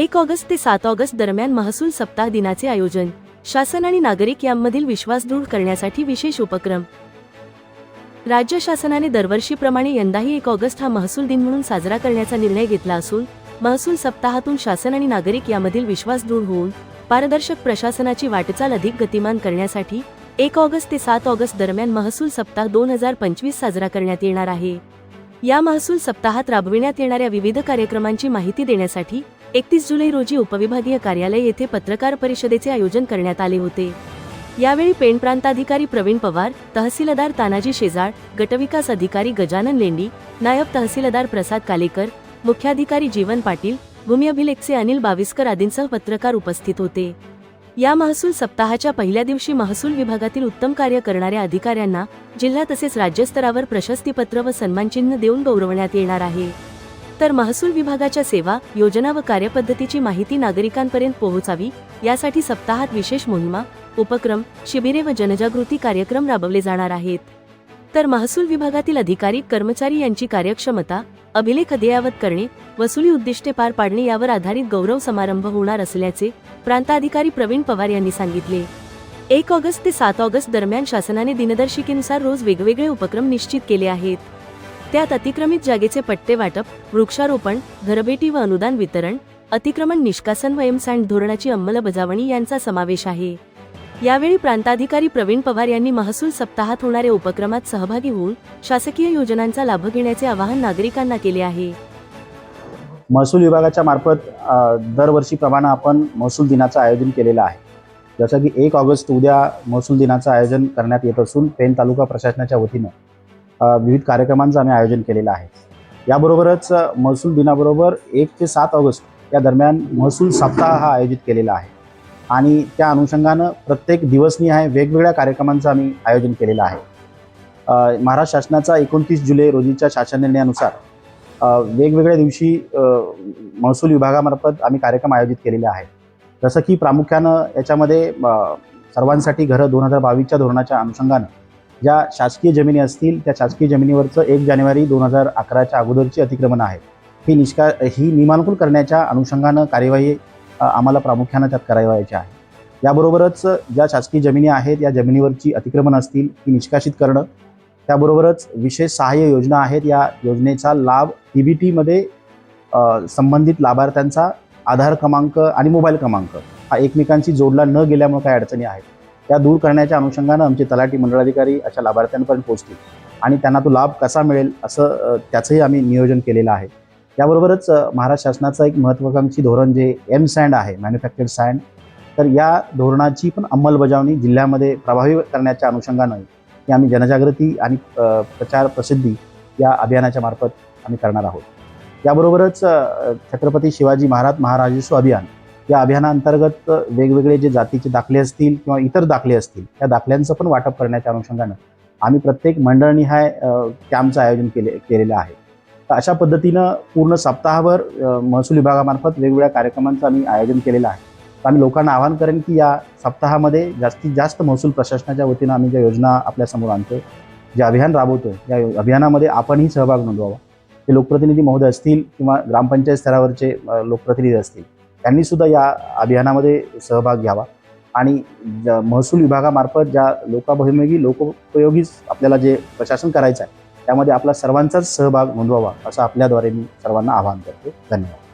एक ऑगस्ट ते सात ऑगस्ट दरम्यान महसूल सप्ताह दिनाचे आयोजन. शासन आणि नागरिक यांमधील विश्वास दृढ करण्यासाठी विशेष उपक्रम. राज्य शासनाने दरवर्षीप्रमाणे यंदाही एक ऑगस्ट हा महसूल दिन म्हणून साजरा करण्याचा निर्णय घेतला असून महसूल सप्ताहातून शासन आणि नागरिक यामधील विश्वास दृढ होऊन पारदर्शक प्रशासनाची वाटचाल अधिक गतिमान करण्यासाठी एक ऑगस्ट ते सात ऑगस्ट दरम्यान महसूल सप्ताह दोन हजार पंचवीस साजरा करण्यात येणार आहे. या महसूल सप्ताहात राबविण्यात येणाऱ्या विविध कार्यक्रमांची माहिती देण्यासाठी एकतीस जुलै रोजी उपविभागीय कार्यालय येथे पत्रकार परिषदेचे आयोजन करण्यात आले होते. यावेळी पेण प्रांताधिकारी प्रवीण पवार तहसीलदार तानाजी शेजाळ गटविकास अधिकारी गजानन लेंडी नायब तहसीलदार प्रसाद कालेकर मुख्याधिकारी जीवन पाटील भूमी अभिलेखचे अनिल बाविस्कर आदींसह पत्रकार उपस्थित होते. या महसूल सप्ताहाच्या पहिल्या दिवशी महसूल विभागातील उत्तम कार्य करणाऱ्या अधिकाऱ्यांना जिल्हा तसेच राज्यस्तरावर प्रशस्तीपत्र व सन्मानचिन्ह देऊन गौरवण्यात येणार आहे. तर महसूल विभागाच्या सेवा योजना व कार्यपद्धतीची माहिती नागरिकांपर्यंत पोहोचावी यासाठी सप्ताहात विशेष मोहिमा उपक्रम शिबिरे व जनजागृती कार्यक्रम राबवले जाणार आहेत. तर महसूल विभागातील अधिकारी कर्मचारी यांची कार्यक्षमता अभिलेख अद्ययावत करणे वसुली उद्दिष्टे पार पाडणे यावर आधारित गौरव समारंभ होणार असल्याचे प्रांताधिकारी प्रवीण पवार यांनी सांगितले. एक ऑगस्ट ते सात ऑगस्ट दरम्यान शासनाने दिनदर्शिकेनुसार रोज वेगवेगळे उपक्रम निश्चित केले आहेत. त्यात अतिक्रमित जागेचे पट्टे वाटप वृक्षारोपण घरभेटी व अनुदान वितरण अतिक्रमण निष्कासन व एमसँड धोरणाची अंमलबजावणी यांचा समावेश आहे. यावेळी प्रांताधिकारी प्रवीण पवार यांनी महसूल सप्ताहात होणाऱ्या उपक्रमात सहभागी होऊन शासकीय योजनांचा लाभ घेण्याचे आवाहन नागरिकांना केले आहे. महसूल विभागाच्या मार्फत दरवर्षीप्रमाणे आपण महसूल दिनाचं आयोजन केलेलं आहे. जसं की एक ऑगस्ट उद्या महसूल दिनाचं आयोजन करण्यात येत असून पेन तालुका प्रशासनाच्या वतीनं विविध कार्यक्रमांचं आम्ही आयोजन केलेलं आहे. याबरोबरच महसूल दिनाबरोबर एक ते सात ऑगस्ट या दरम्यान महसूल सप्ताह हा आयोजित केलेला आहे. आणि त्या अनुषंगानं प्रत्येक दिवसनी आहे वेगवेगळ्या कार्यक्रमांचं आम्ही आयोजन केलेलं आहे. महाराष्ट्र शासनाचा एकोणतीस जुलै रोजीच्या शासन निर्णयानुसार वेगवेगळ्या दिवशी महसूल विभागामार्फत आम्ही कार्यक्रम आयोजित केलेले आहेत. जसं की प्रामुख्यानं याच्यामध्ये सर्वांसाठी घरं दोन हजार बावीसच्या धोरणाच्या अनुषंगानं ज्या शासकीय जमिनी असतील त्या शासकीय जमिनीवरचं एक जानेवारी दोन हजार अकराच्या अगोदरची अतिक्रमण आहेत. ही निष्का ही नियमानुकूल करण्याच्या अनुषंगानं कार्यवाही आम्हाला प्रामुख्यानं त्यात करावायची आहे. याबरोबरच ज्या शासकीय जमिनी आहेत या जमिनीवरची अतिक्रमण असतील ती निष्कासित करणं. त्याबरोबरच विशेष सहाय्य योजना आहेत. या योजनेचा लाभ टी बी टीमध्ये संबंधित लाभार्थ्यांचा आधार क्रमांक आणि मोबाईल क्रमांक हा एकमेकांशी जोडला न गेल्यामुळे काही अडचणी आहेत. त्या दूर करण्याच्या अनुषंगानं आमचे तलाठी मंडळाधिकारी अशा लाभार्थ्यांपर्यंत पोहोचतील आणि त्यांना तो लाभ कसा मिळेल असं त्याचंही आम्ही नियोजन केलेलं आहे. त्याबरोबरच महाराष्ट्र शासनाचं एक महत्त्वाकांक्षी धोरण जे एम सँड आहे मॅन्युफॅक्चर्ड सँड तर या धोरणाची पण अंमलबजावणी जिल्ह्यामध्ये प्रभावी करण्याच्या अनुषंगानं की आम्ही जनजागृती आणि प्रचार प्रसिद्धी या अभियानाच्या मार्फत आम्ही करणार आहोत. याबरोबरच छत्रपती शिवाजी महाराज महाराजेश्व अभियान या अभियानाअंतर्गत वेगवेगळे जे जातीचे दाखले असतील किंवा इतर दाखले असतील त्या दाखल्यांचं पण वाटप करण्याच्या अनुषंगानं आम्ही प्रत्येक मंडळनिहाय कॅम्पचं आयोजन केले केलेलं आहे. तर अशा पद्धतीनं पूर्ण सप्ताहभर महसूल विभागामार्फत वेगवेगळ्या कार्यक्रमांचं आम्ही आयोजन केलेलं आहे. तर आम्ही लोकांना आवाहन करेन की या सप्ताहामध्ये जास्तीत जास्त महसूल प्रशासनाच्या वतीनं आम्ही ज्या योजना आपल्यासमोर आणतो जे अभियान राबवतो या अभियानामध्ये आपणही सहभाग नोंदवावा. ते लोकप्रतिनिधी महोदय असतील किंवा ग्रामपंचायत स्तरावरचे लोकप्रतिनिधी असतील त्यांनी सुद्धा या अभियानामध्ये सहभाग घ्यावा. आणि ज- महसूल विभागामार्फत ज्या लोकाभिमुखी लोकोपयोगी आपल्याला जे प्रशासन करायचं आहे त्यामध्ये आपला सर्वांचाच सहभाग नोंदवावा असं आपल्याद्वारे मी सर्वांना आवाहन करतो. धन्यवाद.